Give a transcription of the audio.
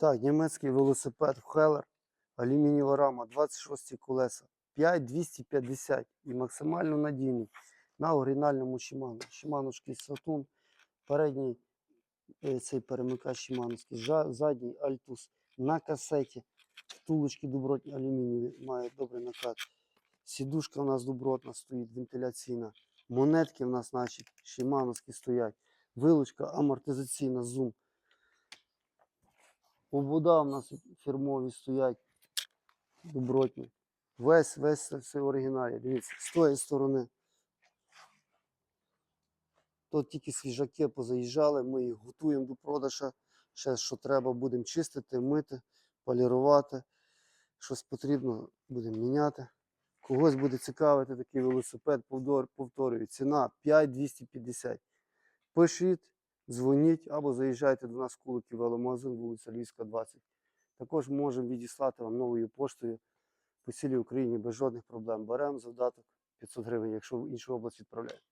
Так, німецький велосипед Хелер, алюмінієва рама, 26 колеса, 5250 і максимально надійний на оригінальному Shimano. Шимановський Сатун, передній е, цей перемикач Шимановський, задній Альтус на касеті, втулочки добротні алюмінієві, має добрий накат. Сідушка у нас добротна стоїть, вентиляційна. Монетки в нас, значить, шимановські стоять. Вилучка амортизаційна, зум. Обода у нас фірмові стоять, добротні. Весь, весь це все оригіналі. Дивіться, з тої сторони. Тут тільки свіжаки позаїжджали, ми їх готуємо до продажу. Ще що треба, будемо чистити, мити, полірувати. Щось потрібно, будемо міняти. Когось буде цікавити такий велосипед, повторюю, ціна 5250. Пишіть, дзвоніть або заїжджайте до нас в Куликів веломагазин, вулиця Львівська, 20. Також можемо відіслати вам новою поштою по цілій Україні без жодних проблем. Беремо завдаток 500 гривень, якщо в іншу область відправляємо.